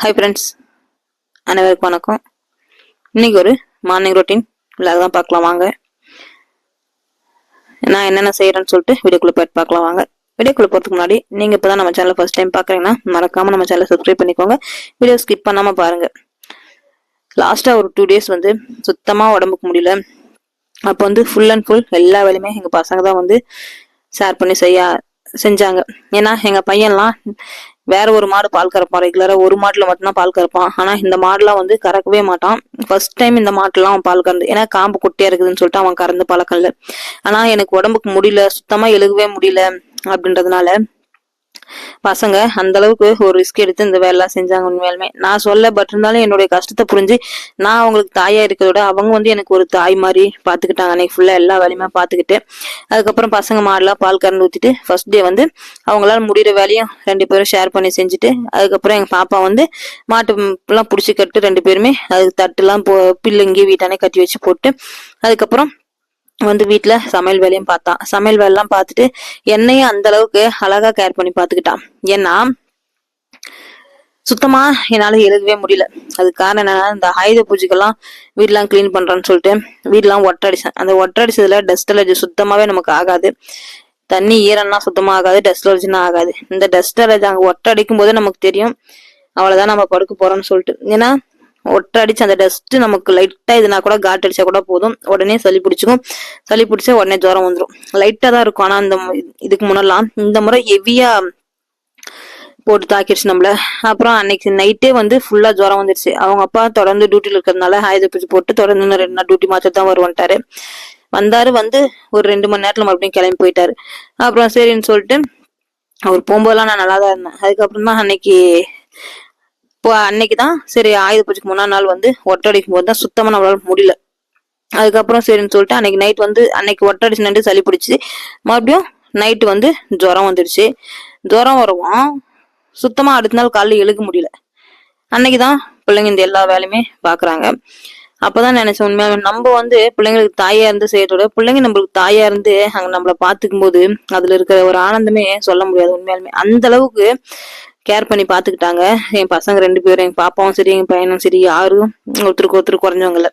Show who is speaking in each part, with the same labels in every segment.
Speaker 1: Hi friends அனைவருக்கும் வணக்கம். இன்னைக்கு ஒரு மார்னிங் ரொட்டீன் விலாக் தான் பார்க்கலாம் வாங்க. நான் என்னென்ன செய்கிறேன்னு சொல்லிட்டு வீடியோக்குள்ளே போயிட்டு பார்க்கலாம் வாங்க. வீடியோக்குள்ளே போகிறதுக்கு முன்னாடி நீங்கள் இப்போ தான் நம்ம சேனலை ஃபஸ்ட் டைம் பார்க்குறீங்கன்னா மறக்காமல் நம்ம சேனலை சப்ஸ்கிரைப் பண்ணிக்கோங்க. வீடியோ ஸ்கிப் பண்ணாமல் பாருங்கள் லாஸ்ட்டாக ஒரு டூ டேஸ் வந்து சுத்தமாக உடம்புக்கு முடியல. அப்போ வந்து ஃபுல் அண்ட் ஃபுல் எல்லா வேலையுமே எங்கள் பசங்க தான் வந்து ஷேர் பண்ணி செய்ய செஞ்சாங்க. ஏன்னா எங்கள் பையன்லாம் வேற ஒரு மாடு பால் கறப்பான். ரெகுலரா ஒரு மாட்டுல மட்டும்தான் பால் கறப்பான். ஆனா இந்த மாடுலாம் வந்து கறக்கவே மாட்டான். ஃபர்ஸ்ட் டைம் இந்த மாட்டுலாம் அவன் பால் கறந்து ஏன்னா காம்பு குட்டியா இருக்குதுன்னு சொல்லிட்டு அவன் கறந்து பழக்கம் இல்லை. ஆனா எனக்கு உடம்புக்கு முடியல சுத்தமா எழுகவே முடியல அப்படின்றதுனால பசங்க அந்த அளவுக்கு ஒரு ரிஸ்க் எடுத்து இந்த வேலைலாம் செஞ்சாங்க உண்மையாலுமே. நான் சொல்ல பட் இருந்தாலும் என்னுடைய கஷ்டத்தை புரிஞ்சு நான் அவங்களுக்கு தாயா இருக்கிறதோட அவங்க வந்து எனக்கு ஒரு தாய் மாதிரி பாத்துக்கிட்டாங்க அன்னைக்கு ஃபுல்லா எல்லா வேலையுமே பாத்துக்கிட்டு அதுக்கப்புறம் பசங்க மாடெல்லாம் பால் கறந்து ஊத்திட்டு ஃபர்ஸ்ட் டே வந்து அவங்களால முடிகிற வேலையும் ரெண்டு பேரும் ஷேர் பண்ணி செஞ்சுட்டு அதுக்கப்புறம் எங்க பாப்பா வந்து மாட்டுலாம் பிடிச்சி கட்டு ரெண்டு பேருமே அதுக்கு தட்டுலாம் போ பில்லுங்கி வீட்டானே கட்டி வச்சு போட்டு அதுக்கப்புறம் வந்து வீட்டுல சமையல் வேலையும் பார்த்தான் சமையல் வேலைலாம் பார்த்துட்டு என்னையும் அந்த அளவுக்கு அழகா கேர் பண்ணி பார்த்துக்கிட்டான். ஏன்னா சுத்தமா என்னால எழுதவே முடியல. அது காரணம் என்னன்னா இந்த ஆயுத பூஜைக்கெல்லாம் வீடெல்லாம் க்ளீன் பண்றேன்னு சொல்லிட்டு வீடெல்லாம் ஒட்டடிச்சேன். அந்த ஒட்டடிச்சதுல டஸ்ட் அலர்ஜி சுத்தமாவே நமக்கு ஆகாது. தண்ணி ஈரம்னா சுத்தமா ஆகாது டஸ்ட் அலர்ஜினா ஆகாது. இந்த டஸ்ட் அலர்ஜி அங்க ஒட்டடிக்கும் போதே நமக்கு தெரியும். அவ்வளவுதான் நம்ம படுக்க போறோம்னு சொல்லிட்டு. ஏன்னா ஒட்டை அடிச்சு அந்த டஸ்ட் நமக்கு லைட்டா இதுனா கூட காட் அடிச்சா கூட போதும். உடனே சளி பிடிச்சிக்கும் சளி பிடிச்சா உடனே ஜுரம் வந்துடும் லைட்டா தான் இருக்கும். ஆனா அந்த இதுக்கு முன்னெல்லாம் இந்த முறை ஹெவியா போட்டு தாக்கிடுச்சு நம்மள. அப்புறம் அன்னைக்கு நைட்டே வந்து ஃபுல்லா ஜுரம் வந்துருச்சு. அவங்க அப்பா தொடர்ந்து டியூட்டில இருக்கிறதுனால ஆயுத பூஜை போட்டு தொடர்ந்து இன்னும் ரெண்டு நாள் டியூட்டி மாத்திரம் தான் வருவான்ட்டாரு. வந்தாரு வந்து ஒரு ரெண்டு மணி நேரத்துல மறுபடியும் கிளம்பி போயிட்டாரு. அப்புறம் சரின்னு சொல்லிட்டு அவர் போகும்போதெல்லாம் நான் நல்லா தான் இருந்தேன். அதுக்கப்புறம் தான் அன்னைக்கு இப்போ அன்னைக்கு தான் சரி ஆயுத பூஜைக்கு முன்னாள் நாள் வந்து ஒட்டடிக்கும் போது தான் சுத்தமாக நம்மளால முடியல. அதுக்கப்புறம் சரின்னு சொல்லிட்டு அன்னைக்கு நைட் வந்து அன்னைக்கு ஒட்டடிச்சு நின்று சளி பிடிச்சி மறுபடியும் நைட்டு வந்து ஜுரம் வந்துடுச்சு ஜுரம் வரவும் சுத்தமாக அடுத்த நாள் காலைல எழுக முடியல. அன்னைக்கு தான் பிள்ளைங்க இந்த எல்லா வேலையுமே பார்க்குறாங்க அப்போதான் நினைச்சேன் உண்மையாக நம்ம வந்து பிள்ளைங்களுக்கு தாயா இருந்து செய்யறதோட பிள்ளைங்க நம்மளுக்கு தாயா இருந்து அங்கே நம்மள பார்த்துக்கும் போது அதுல இருக்கிற ஒரு ஆனந்தமே சொல்ல முடியாது உண்மையாலுமே. அந்த அளவுக்கு கேர் பண்ணி பாத்துக்கிட்டாங்க. என் பசங்க ரெண்டு பேரும் எங்க பாப்பாவும் சரி எங்க பையனும் சரி யாரும் ஒருத்தருக்கு ஒருத்தர் குறைஞ்சவங்கள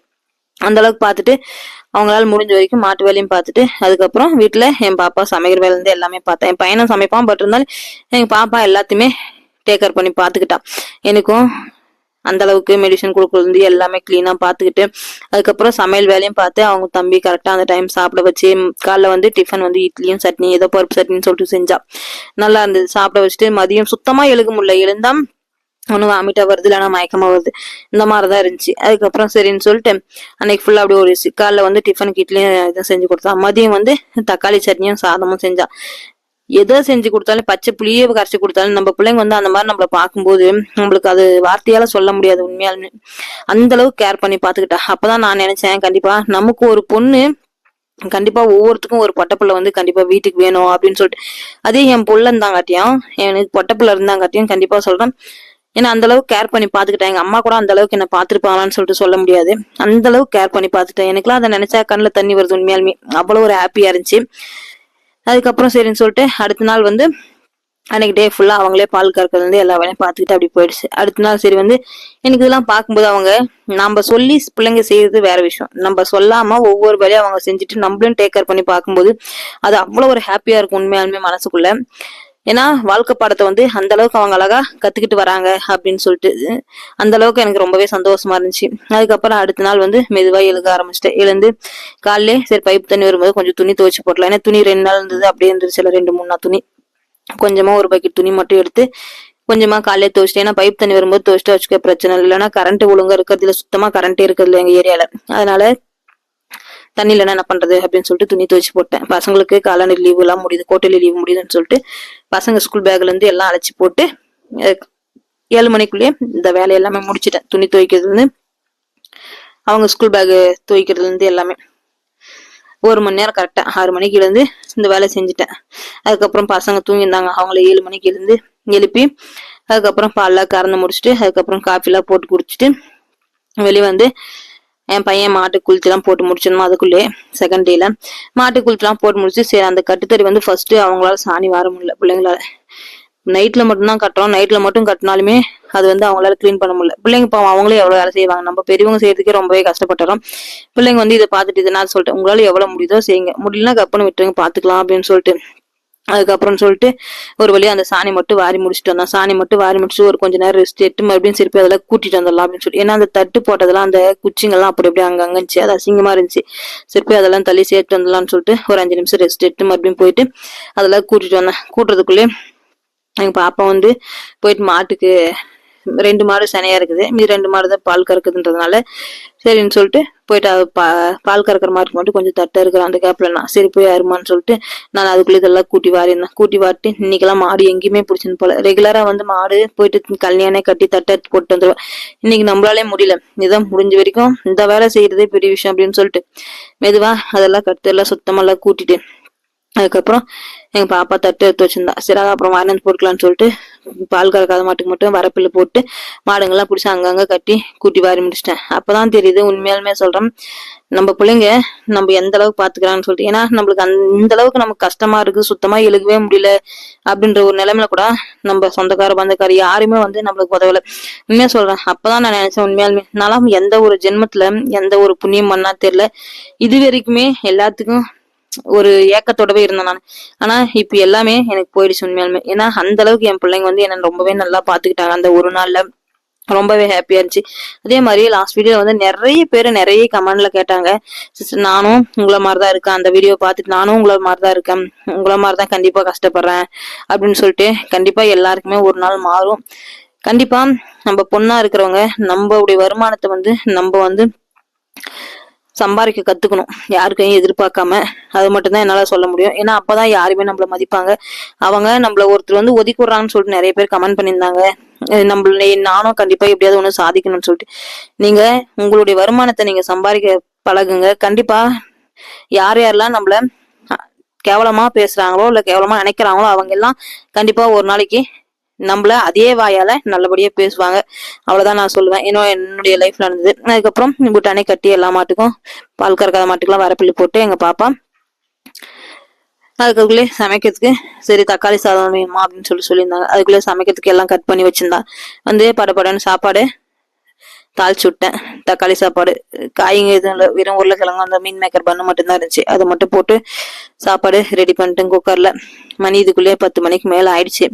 Speaker 1: அந்த அளவுக்கு பார்த்துட்டு அவங்களால முடிஞ்ச வரைக்கும் மாட்டு வேலையும் பார்த்துட்டு அதுக்கப்புறம் வீட்டில் என் பாப்பா சமைக்கிற வேலை இருந்து எல்லாமே பார்த்தேன் என் பையனும் சமைப்பான் பட் இருந்தாலும் எங்கள் பாப்பா எல்லாத்தையுமே டேக் கேர் பண்ணி பார்த்துக்கிட்டான் எனக்கும் அந்த அளவுக்கு மெடிசன் கொடுக்குறது எல்லாமே கிளீனா பார்த்துக்கிட்டு அதுக்கப்புறம் சமையல் வேலையும் பார்த்து அவங்க தம்பி கரெக்டா அந்த டைம் சாப்பிட வச்சு காலைல வந்து டிஃபன் வந்து இட்லியும் சட்னி ஏதோ பருப்பு சட்னின்னு சொல்லிட்டு செஞ்சா. நல்லா இருந்தது. சாப்பிட வச்சுட்டு மதியம் சுத்தமா எழுக முடியல. எழுந்தா ஒன்று வாமிட்டா வருது இல்லைன்னா மயக்கமா வருது. இந்த மாதிரி தான் இருந்துச்சு. அதுக்கப்புறம் சரின்னு சொல்லிட்டு அன்னைக்கு ஃபுல்லாக அப்படி ஒரு சி- காலைல வந்து டிஃபனுக்கு இட்லியும் இதை செஞ்சு கொடுத்தா மதியம் வந்து தக்காளி சட்னியும் சாதமும் செஞ்சா. எதை செஞ்சு கொடுத்தாலும் பச்சை புளியே கரைச்சி கொடுத்தாலும் நம்ம பிள்ளைங்க வந்து அந்த மாதிரி நம்மள பார்க்கும்போது நம்மளுக்கு அது வார்த்தையால சொல்ல முடியாது உண்மையாலுமே. அந்த அளவுக்கு கேர் பண்ணி பாத்துக்கிட்டா அப்பதான் நான் நினைச்சேன் கண்டிப்பா நமக்கு ஒரு பொண்ணு கண்டிப்பா ஒவ்வொருத்துக்கும் ஒரு பொட்டப்பிள்ளை வந்து கண்டிப்பா வீட்டுக்கு வேணும் அப்படின்னு சொல்லிட்டு. அதே என் புள்ள இருந்தாங்காட்டியும் எனக்கு பொட்டப்பிள்ளை இருந்தாங்காட்டியும் கண்டிப்பா சொல்றேன். ஏன்னா அந்த அளவுக்கு கேர் பண்ணி பாத்துக்கிட்டேன் எங்க அம்மா கூட அந்த அளவுக்கு என்ன பாத்துருப்பாங்களான்னு சொல்லிட்டு சொல்ல முடியாது. அந்த அளவுக்கு கேர் பண்ணி பாத்துட்டேன் எனக்குலாம் அதை நினைச்சா கண்ணுல தண்ணி வருது உண்மையாலுமே. அவ்வளவு ஒரு ஹாப்பியா இருந்துச்சு. அதுக்கப்புறம் சரின்னு சொல்லிட்டு அடுத்த நாள் வந்து அன்னைக்கு டே ஃபுல்லா அவங்களே பால் கறக்கிறது வந்து எல்லா வேலையும் பார்த்துக்கிட்டு அப்படி போயிடுச்சு. அடுத்த நாள் சரி வந்து எனக்கு இதெல்லாம் பார்க்கும்போது அவங்க நம்ம சொல்லி பிள்ளைங்க செய்யறது வேற விஷயம். நம்ம சொல்லாம ஒவ்வொரு வேலையும் அவங்க செஞ்சுட்டு நம்மளும் டேக் கேர் பண்ணி பார்க்கும்போது அது அவ்வளவு ஒரு ஹாப்பியா இருக்கும் உண்மையாலுமே மனசுக்குள்ள. ஏன்னா வாழ்க்கை பாடத்தை வந்து அந்த அளவுக்கு அவங்க அழகா கத்துக்கிட்டு வராங்க அப்படின்னு சொல்லிட்டு அந்த அளவுக்கு எனக்கு ரொம்பவே சந்தோஷமா இருந்துச்சு. அதுக்கப்புறம் அடுத்த நாள் வந்து மெதுவா எழுக ஆரம்பிச்சிட்டேன். எழுந்து காலையிலே சரி பைப் தண்ணி வரும்போது கொஞ்சம் துணி துவைச்சு போடலாம் ஏன்னா துணி ரெண்டு நாள் இருந்தது. அப்படியே இருந்துருச்சு ரெண்டு மூணு நாள் துணி. கொஞ்சமா ஒரு பக்கெட் துணி மட்டும் எடுத்து கொஞ்சமா காலையில துவைச்சிட்டு ஏன்னா பைப் தண்ணி வரும்போது துவச்சிட்டு வச்சுக்க பிரச்சனை இல்லை. இல்லைன்னா கரண்ட் ஒழுங்கா இருக்கிறது இல்ல. சுத்தமா கரண்ட் இருக்கிறது இல்ல எங்க ஏரியால. அதனால தண்ணி இல்லைன்னா என்ன பண்றது அப்படின்னு சொல்லிட்டு துணி துவைச்சு போட்டேன். பசங்களுக்கு காலாண்டு லீவு எல்லாம் முடியுது கோட்டையில லீவு முடியுதுன்னு சொல்லிட்டு பசங்க ஸ்கூல் பேக்ல இருந்து எல்லாம் அழைச்சி போட்டு ஏழு மணிக்குள்ளேயே இந்த வேலை எல்லாமே முடிச்சிட்டேன். துணி துவைக்கிறதுல இருந்து அவங்க ஸ்கூல் பேக் துவைக்கிறதுல இருந்து எல்லாமே. ஒரு மணி நேரம் கரெக்டா ஆறு மணிக்கு எழுந்து இந்த வேலை செஞ்சுட்டேன். அதுக்கப்புறம் பசங்க தூங்கியிருந்தாங்க. அவங்கள ஏழு மணிக்கு எழுந்து எழுப்பி அதுக்கப்புறம் பால்லாம் கறந்து முடிச்சுட்டு அதுக்கப்புறம் காஃபிலாம் போட்டு குடிச்சிட்டு வெளியே வந்து என் பையன் மாட்டு குளித்துலாம் போட்டு முடிச்சிடணும் அதுக்குள்ளே செகண்ட் டேல மாட்டு குளித்துலாம் போட்டு முடிச்சு சரி அந்த கட்டுத்தறி வந்து ஃபர்ஸ்ட் அவங்களால சாணி வர முடியல பிள்ளைங்களால. நைட்ல மட்டும்தான் கட்டுறோம். நைட்ல மட்டும் கட்டினாலுமே அது வந்து அவங்களால க்ளீன் பண்ண முடியல. பிள்ளைங்க பாவம் அவங்களே எவ்வளவு வேலை செய்வாங்க. நம்ம பெரியவங்க செய்யறதுக்கே ரொம்பவே கஷ்டப்பட்டுறோம். பிள்ளைங்க வந்து இதை பார்த்துட்டு இதை நான் சொல்லிட்டேன் உங்களால எவ்வளவு முடியுதோ செய்யுங்க. முடியலன்னா கப்பன்னு விட்டுருங்க பாத்துக்கலாம் அப்படின்னு சொல்லிட்டு. அதுக்கப்புறம் சொல்லிட்டு ஒரு வழியா அந்த சாணி மட்டும் வாரி முடிச்சுட்டு வந்தோம். சாணி மட்டும் வாரி முடிச்சுட்டு ஒரு கொஞ்ச நேரம் ரெஸ்ட் எடுத்து மறுபடியும் திருப்பி அதெல்லாம் கூட்டிட்டு வந்துடலாம் அப்படின்னு சொல்லி. ஏன்னா அந்த தட்டு போட்டதெல்லாம் அந்த குச்சிங்கெல்லாம் அப்படி அப்படியே அங்கே இருந்துச்சு. அது அசிங்கமா இருந்துச்சு. திருப்பி அதெல்லாம் தள்ளி சேர்த்து வந்துடலாம்னு சொல்லிட்டு ஒரு அஞ்சு நிமிஷம் ரெஸ்ட் எடுத்து மறுபடியும் போயிட்டு அதெல்லாம் கூட்டிட்டு வந்தேன். கூட்டுறதுக்குள்ளே எங்க பாப்பா வந்து போயிட்டு மாட்டுக்கு ரெண்டு மாடு சனையா இருக்குது. மீதி ரெண்டு மாடு தான் பால் கறக்குதுன்றதுனால சரின்னு சொல்லிட்டு போயிட்டு பா பால் கறக்கிற மாட்டுக்கு மட்டும் கொஞ்சம் தட்டை இருக்கிற அந்த கேப்ல நான் சரி போய் அருமான்னு சொல்லிட்டு நான் அதுக்குள்ள இதெல்லாம் கூட்டி வாரியிருந்தேன். கூட்டி வாட்டி இன்னைக்கெல்லாம் மாடு எங்கேயுமே பிடிச்சின்னு போல ரெகுலரா வந்து மாடு போயிட்டு கல்யாணே கட்டி தட்டை போட்டு வந்துருவேன். இன்னைக்கு நம்மளாலே முடியல. இதான் முடிஞ்ச வரைக்கும் இந்த வேலை செய்யறதே பெரிய விஷயம் அப்படின்னு சொல்லிட்டு மெதுவா அதெல்லாம் கட்டு எல்லாம் சுத்தமெல்லாம் கூட்டிட்டு அதுக்கப்புறம் எங்க பாப்பா தட்டு எடுத்து வச்சிருந்தா. சரி அதை அப்புறம் வாங்கினது போட்டுக்கலான்னு சொல்லிட்டு பால் கறக்காத மாட்டுக்கு மட்டும் வரப்பில் போட்டு மாடுங்கள்லாம் பிடிச்சி அங்கங்க கட்டி கூட்டி வாரி முடிச்சிட்டேன். அப்பதான் தெரியுது உண்மையாலுமே சொல்றேன். நம்ம பிள்ளைங்க நம்ம எந்த அளவுக்கு பாத்துக்கிறாங்கன்னு சொல்லிட்டு. ஏன்னா நம்மளுக்கு அந்த இந்த அளவுக்கு நமக்கு கஷ்டமா இருக்கு சுத்தமா எழுகவே முடியல அப்படின்ற ஒரு நிலைமையில கூட நம்ம சொந்தக்கார பந்தக்கார யாருமே வந்து நம்மளுக்கு உதவல. உண்மையா சொல்றேன் அப்பதான் நான் நினைச்சேன் உண்மையாலுமே. நானும் எந்த ஒரு ஜென்மத்துல எந்த ஒரு புண்ணியம் பண்ணா தெரியல. இது வரைக்குமே எல்லாத்துக்கும் ஒரு ஏக்கத்தோடவே இருந்தேன் நான். ஆனா இப்ப எல்லாமே எனக்கு போயிடுச்சு உண்மையாலுமே. ஏன்னா அந்த அளவுக்கு என் பிள்ளைங்க வந்து என்ன ரொம்பவே நல்லா பாத்துக்கிட்டாங்க. அந்த ஒரு நாள்ல ரொம்பவே ஹாப்பியா இருந்துச்சு. அதே மாதிரி லாஸ்ட் வீடியோ வந்து நிறைய பேர் நிறைய கமெண்ட்ல கேட்டாங்க. சிஸ்டர் நானும் உங்களை மாதிரி தான் இருக்கேன். அந்த வீடியோ பார்த்துட்டு நானும் உங்களை மாதிரி தான் இருக்கேன். உங்களை மாதிரி தான் கண்டிப்பா கஷ்டப்படுறேன் அப்படின்னு சொல்லிட்டு கண்டிப்பா எல்லாருக்குமே ஒரு நாள் மாறும். கண்டிப்பா நம்ம பொண்ணா இருக்கிறவங்க நம்மளுடைய வருமானத்தை வந்து நம்ம வந்து சம்பாதிக்க கத்துக்கணும். யாருக்கையும் எதிர்பார்க்காம அது மட்டும்தான் என்னால சொல்ல முடியும். ஏன்னா அப்பதான் யாருமே நம்மள மதிப்பாங்க. அவங்க நம்மள ஒருத்தர் வந்து ஒதுக்கி விட்றாங்கன்னு சொல்லிட்டு நிறைய பேர் கமெண்ட் பண்ணியிருந்தாங்க. நம்மள நானும் கண்டிப்பா எப்படியாவது ஒண்ணு சாதிக்கணும்னு சொல்லிட்டு. நீங்க உங்களுடைய வருமானத்தை நீங்க சம்பாதிக்க பழகுங்க. கண்டிப்பா யார் யாரெல்லாம் நம்மள கேவலமாக கேவலமா பேசுறாங்களோ இல்ல கேவலமா நினைக்கிறாங்களோ அவங்க எல்லாம் கண்டிப்பா ஒரு நாளைக்கு நம்மள அதே வாயால நல்லபடியா பேசுவாங்க. அவ்வளவுதான் நான் சொல்லுவேன். இன்னும் என்னுடைய லைஃப்ல நடந்தது. அதுக்கப்புறம் புட்டானே கட்டி எல்லா மாட்டுக்கும் பால் கறக்காத மாட்டுக்கெல்லாம் வரப்பிள்ளி போட்டு எங்க பாப்பா அதுக்குள்ளே சமைக்கிறதுக்கு சரி தக்காளி சாதம் வேணுமா அப்படின்னு சொல்லி சொல்லியிருந்தாங்க. அதுக்குள்ளே சமைக்கிறதுக்கு எல்லாம் கட் பண்ணி வச்சிருந்தா. வந்து படபடன்னு சாப்பாடு தாளிச்சு விட்டேன். தக்காளி சாப்பாடு காய்ங்க எதுவும் இல்லை. வெறும் உருளைக்கிழங்கு அந்த மீன் மேக்கர் பண்ணு மட்டும்தான் இருந்துச்சு. அதை மட்டும் போட்டு சாப்பாடு ரெடி பண்ணிட்டேன் குக்கரில் மணி இதுக்குள்ளேயே பத்து மணிக்கு மேலே ஆயிடுச்சு.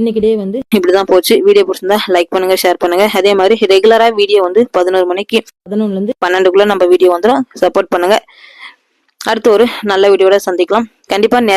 Speaker 1: இன்னைக்கு டே வந்து இப்படிதான் போச்சு. வீடியோ பிடிச்சிருந்தா லைக் பண்ணுங்க ஷேர் பண்ணுங்க. அதே மாதிரி ரெகுலரா வீடியோ வந்து பதினோரு மணிக்கு பதினொன்னுல இருந்து பன்னெண்டுக்குள்ள நம்ம வீடியோ வந்துடும் சப்போர்ட் பண்ணுங்க. அடுத்து ஒரு நல்ல வீடியோட சந்திக்கலாம். கண்டிப்பா நேர